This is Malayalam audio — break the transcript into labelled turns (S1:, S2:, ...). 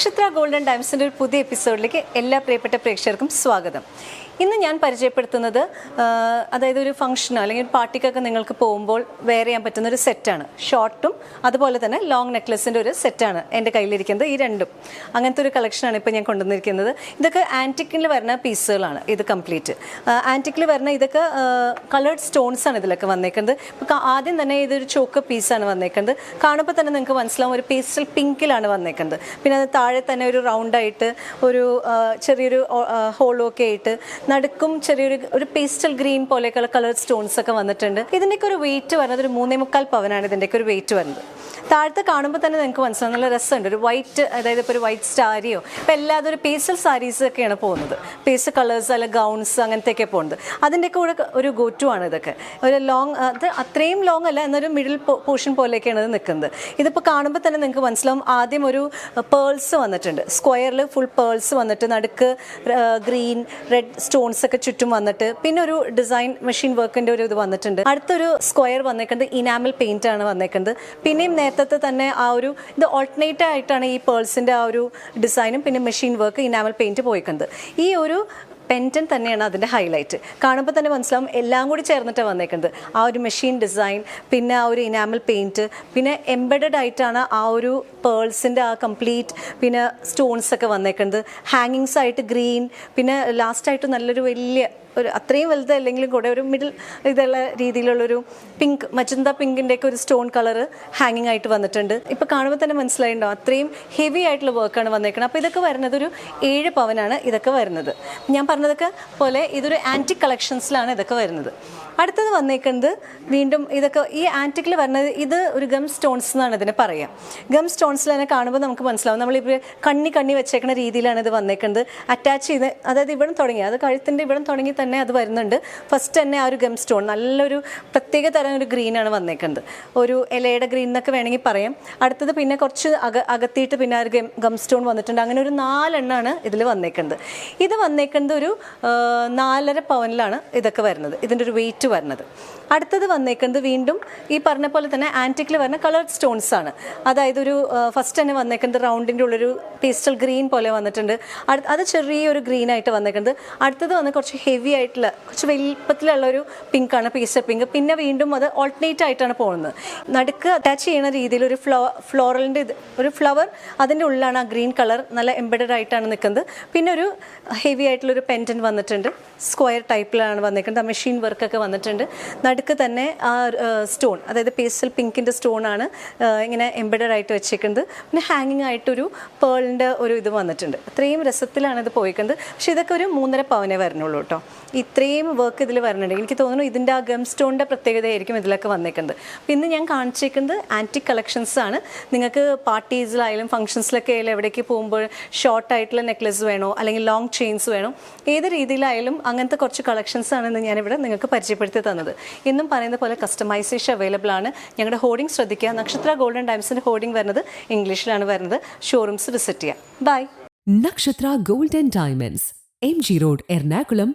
S1: പക്ഷെ നക്ഷത്ര ഗോൾഡൻ ഡൈംസിന്റെ ഒരു പുതിയ എപ്പിസോഡിലേക്ക് എല്ലാ പ്രിയപ്പെട്ട പ്രേക്ഷകർക്കും സ്വാഗതം. ഇന്ന് ഞാൻ പരിചയപ്പെടുത്തുന്നത് അതായത് ഒരു ഫംഗ്ഷനോ അല്ലെങ്കിൽ ഒരു പാർട്ടിക്കൊക്കെ നിങ്ങൾക്ക് പോകുമ്പോൾ വെയർ ചെയ്യാൻ പറ്റുന്ന ഒരു സെറ്റാണ് ഷോർട്ടും അതുപോലെ തന്നെ ലോങ് നെക്ലസിന്റെ ഒരു സെറ്റാണ് എന്റെ കയ്യിലിരിക്കുന്നത് ഈ രണ്ടും. അങ്ങനത്തെ ഒരു കളക്ഷനാണ് ഇപ്പോൾ ഞാൻ കൊണ്ടുവന്നിരിക്കുന്നത്. ഇതൊക്കെ ആന്റിക്കിൽ വരുന്ന പീസുകളാണ് ഇത് കംപ്ലീറ്റ് ആന്റിക്കിൽ വരുന്ന ഇതൊക്കെ കളേർഡ് ആണ് ഇതിലൊക്കെ വന്നേക്കുന്നത്. ഇപ്പോൾ ആദ്യം തന്നെ ഇതൊരു ചോക്ക് പീസാണ് വന്നേക്കുന്നത്. കാണുമ്പോൾ തന്നെ നിങ്ങൾക്ക് മനസ്സിലാവും ഒരു പേസ്റ്റൽ പിങ്കിലാണ് വന്നേക്കുന്നത്. പിന്നെ അത് താഴെ തന്നെ ഒരു റൗണ്ടായിട്ട് ഒരു ചെറിയൊരു ഹോളോ ഒക്കെ ആയിട്ട് നടുക്കും ചെറിയൊരു ഒരു പേസ്റ്റൽ ഗ്രീൻ പോലെയൊക്കെയുള്ള കളർ സ്റ്റോൺസ് ഒക്കെ വന്നിട്ടുണ്ട്. ഇതിന്റെയൊക്കെ ഒരു വെയിറ്റ് വരുന്നത് ഒരു മൂന്നേ മുക്കാൽ പവനാണ് ഇതിന്റെയൊക്കെ ഒരു വെയിറ്റ് വരുന്നത്. താഴത്തെ കാണുമ്പോൾ തന്നെ നിങ്ങൾക്ക് മനസ്സിലാവും നല്ല രസമുണ്ട്. ഒരു വൈറ്റ് അതായത് ഇപ്പോൾ ഒരു വൈറ്റ് സാരിയോ ഇപ്പോൾ എല്ലാതും ഒരു പേസ്റ്റൽ സാരീസ് ഒക്കെയാണ് പോകുന്നത്. പേസ്റ്റൽ കളേഴ്സ് അല്ല ഗൗൺസ് അങ്ങനത്തെയൊക്കെ പോകുന്നത് അതിന്റെയൊക്കെ കൂടെ ഒരു ഗോ ടു ആണ് ഇതൊക്കെ. ഒരു ലോങ് അത് അത്രയും ലോങ് അല്ല എന്നൊരു മിഡിൽ പോർഷൻ പോലെയൊക്കെയാണ് ഇത് നിൽക്കുന്നത് ഇതിപ്പോൾ കാണുമ്പോൾ തന്നെ നിങ്ങൾക്ക് മനസ്സിലാവും ആദ്യം ഒരു പേൾസ് വന്നിട്ടുണ്ട്. സ്ക്വയറിൽ ഫുൾ പേൾസ് വന്നിട്ട് നടുക്ക് ഗ്രീൻ റെഡ് സ്റ്റോൺസ് ഒക്കെ ചുറ്റും വന്നിട്ട് പിന്നെ ഒരു ഡിസൈൻ മെഷീൻ വർക്കിന്റെ ഒരു ഇത് വന്നിട്ടുണ്ട്. അടുത്തൊരു സ്ക്വയർ വന്നേക്കുന്നത് ഇനാമൽ പെയിന്റ് ആണ് വന്നേക്കുന്നത്. പിന്നെയും നേരത്തെ തന്നെ ആ ഒരു ഇത് ഓൾട്ടർനേറ്റ് ആയിട്ടാണ് ഈ പേൾസിന്റെ ആ ഒരു ഡിസൈനും പിന്നെ മെഷീൻ വർക്ക് ഇനാമൽ പെയിന്റ് പോയിക്കുന്നത്. ഈ ഒരു പെന്റൻ തന്നെയാണ് അതിന്റെ ഹൈലൈറ്റ് കാണുമ്പോൾ തന്നെ മനസ്സിലാവും എല്ലാം കൂടി ചേർന്നിട്ടാണ് വന്നേക്കുന്നത്. ആ ഒരു മെഷീൻ ഡിസൈൻ പിന്നെ ആ ഒരു ഇനാമൽ പെയിന്റ് പിന്നെ എംബഡഡ് ആയിട്ടാണ് ആ ഒരു പേൾസിന്റെ ആ കംപ്ലീറ്റ് പിന്നെ സ്റ്റോൺസ് ഒക്കെ വന്നേക്കുന്നത്. ഹാങ്ങിങ്സ് ആയിട്ട് ഗ്രീൻ പിന്നെ ലാസ്റ്റായിട്ട് നല്ലൊരു വലിയ ഒരു അത്രയും വലുത് അല്ലെങ്കിലും കൂടെ ഒരു മിഡിൽ ഇതുള്ള രീതിയിലുള്ളൊരു പിങ്ക് മജന്ത പിങ്കിന്റെ ഒക്കെ ഒരു സ്റ്റോൺ കളർ ഹാങ്ങിങ് ആയിട്ട് വന്നിട്ടുണ്ട്. ഇപ്പോൾ കാണുമ്പോൾ തന്നെ മനസ്സിലായിണ്ടോ അത്രയും ഹെവി ആയിട്ടുള്ള വർക്കാണ് വന്നേക്കുന്നത് അപ്പോൾ ഇതൊക്കെ വരുന്നത് ഒരു ഏഴ് പവനാണ് ഇതൊക്കെ വരുന്നത്. ഞാൻ പറഞ്ഞതൊക്കെ പോലെ ഇതൊരു ആന്റിക് കളക്ഷൻസിലാണ് ഇതൊക്കെ വരുന്നത്. അടുത്തത് വന്നേക്കുന്നത് വീണ്ടും ഇതൊക്കെ ഈ ആന്റിക്കിൽ വരുന്നത് ഇത് ഒരു ഗം സ്റ്റോൺസ് എന്നാണ് ഇതിനെ പറയുക ഗം സ്റ്റോൺസിൽ തന്നെ കാണുമ്പോൾ നമുക്ക് മനസ്സിലാവും. നമ്മൾ നമ്മളിപ്പോൾ കണ്ണി കണ്ണി വെച്ചേക്കുന്ന രീതിയിലാണ് ഇത് വന്നേക്കുന്നത് അറ്റാച്ച് ചെയ്ത് അതായത് ഇവിടം തുടങ്ങി. അത് കഴുത്തിന്റെ ഇവിടം തുടങ്ങി തന്നെ അത് വരുന്നുണ്ട്. ഫസ്റ്റ് തന്നെ ആ ഒരു ഗം സ്റ്റോൺ നല്ലൊരു പ്രത്യേക തരം ഒരു ഗ്രീനാണ് വന്നേക്കുന്നത്. ഒരു ഇലയുടെ ഗ്രീൻ എന്നൊക്കെ വേണമെങ്കിൽ പറയാം. അടുത്തത് പിന്നെ കുറച്ച് അക അകത്തിയിട്ട് പിന്നെ ഒരു ഗം ഗം സ്റ്റോൺ വന്നിട്ടുണ്ട്. അങ്ങനെ ഒരു നാലെണ്ണമാണ് ഇതിൽ വന്നേക്കുന്നത്. ഇത് വന്നേക്കുന്നത് ഒരു നാലര പവനിലാണ് ഇതൊക്കെ വരുന്നത്. ഇതിന്റെ ഒരു വെയിറ്റ് വരുന്നത്. അടുത്തത് വന്നേക്കുന്നത് വീണ്ടും ഈ പറഞ്ഞ പോലെ തന്നെ ആന്റിക്കിൽ വരുന്ന കളർഡ് സ്റ്റോൺസ് ആണ്. അതായത് ഒരു ഫസ്റ്റ് തന്നെ വന്നേക്കുന്നത് റൗണ്ടിന്റെ ഉള്ളൊരു പേസ്റ്റൽ ഗ്രീൻ പോലെ വന്നിട്ടുണ്ട്. അത് ചെറിയൊരു ഗ്രീൻ ആയിട്ട് വന്നേക്കുന്നത്. അടുത്തത് വന്ന് കുറച്ച് ഹെവി ആയിട്ടുള്ള കുറച്ച് വലിപ്പത്തിലുള്ള ഒരു പിങ്ക് ആണ് പേസ്റ്റൽ പിങ്ക് പിന്നെ വീണ്ടും അത് ഓൾട്ടർനേറ്റ് ആയിട്ടാണ് പോകുന്നത്. നടുക്ക് അറ്റാച്ച് ചെയ്യുന്ന രീതിയിൽ ഒരു ഫ്ലോ ഫ്ലോറലിന്റെ ഇത് ഒരു ഫ്ലവർ അതിന്റെ ഉള്ളിലാണ് ആ ഗ്രീൻ കളർ നല്ല എംബഡഡ് ആയിട്ടാണ് നിൽക്കുന്നത്. പിന്നെ ഒരു ഹെവി ആയിട്ടുള്ളൊരു പെന്റൻ വന്നിട്ടുണ്ട്. സ്ക്വയർ ടൈപ്പിലാണ് വന്നിരിക്കുന്നത്. മെഷീൻ വർക്കൊക്കെ വന്നിട്ടുണ്ട്. നടുക്ക് തന്നെ ആ സ്റ്റോൺ അതായത് പേസ്റ്റൽ പിങ്കിന്റെ സ്റ്റോണാണ് ഇങ്ങനെ എംബഡഡ് ആയിട്ട് വെച്ചേക്കുന്നത്. പിന്നെ ഹാങ്ങിങ് ആയിട്ടൊരു പേളിന്റെ ഒരു ഇത് വന്നിട്ടുണ്ട്. അത്രയും രസത്തിലാണ് ഇത് പോയിക്കുന്നത്. പക്ഷേ ഇതൊക്കെ ഒരു മൂന്നര പവനേ വരുന്നുള്ളൂ കേട്ടോ. ഇത്രയും വർക്ക് ഇതിൽ വരുന്നുണ്ട്. എനിക്ക് തോന്നുന്നു ഇതിന്റെ ആ ഗം സ്റ്റോണിന്റെ പ്രത്യേകതയായിരിക്കും ഇതിലൊക്കെ വന്നേക്കുന്നത്. അപ്പോൾ ഇന്ന് ഞാൻ കാണിച്ചേക്കുന്നത് ആന്റിക് കളക്ഷൻസ് ആണ്. നിങ്ങൾക്ക് പാർട്ടീസിലായാലും ഫംഗ്ഷൻസിലൊക്കെ ആയാലും എവിടേക്ക് പോകുമ്പോൾ ഷോർട്ട് ആയിട്ടുള്ള നെക്ലസ് വേണോ അല്ലെങ്കിൽ ലോങ് ചെയിൻസ് വേണോ ഏത് രീതിയിലായാലും അങ്ങനത്തെ കുറച്ച് കളക്ഷൻസ് ആണ് ഇന്ന് ഞാനിവിടെ നിങ്ങൾക്ക് പരിചയപ്പെടുത്തി തന്നത്. ഇന്നും പറയുന്ന പോലെ കസ്റ്റമൈസേഷൻ അവൈലബിൾ ആണ്. ഞങ്ങളുടെ ഹോർഡിംഗ് ശ്രദ്ധിക്കുക. നക്ഷത്ര ഗോൾഡൻ ടൈംസിന്റെ ഹോർഡിംഗ് വരുന്നത് ഇംഗ്ലീഷിലാണ് വരുന്നത്. ഷോറൂംസ് വിസിറ്റ് ചെയ്യുക by
S2: Nakshatra golden diamonds M G road Ernakulam,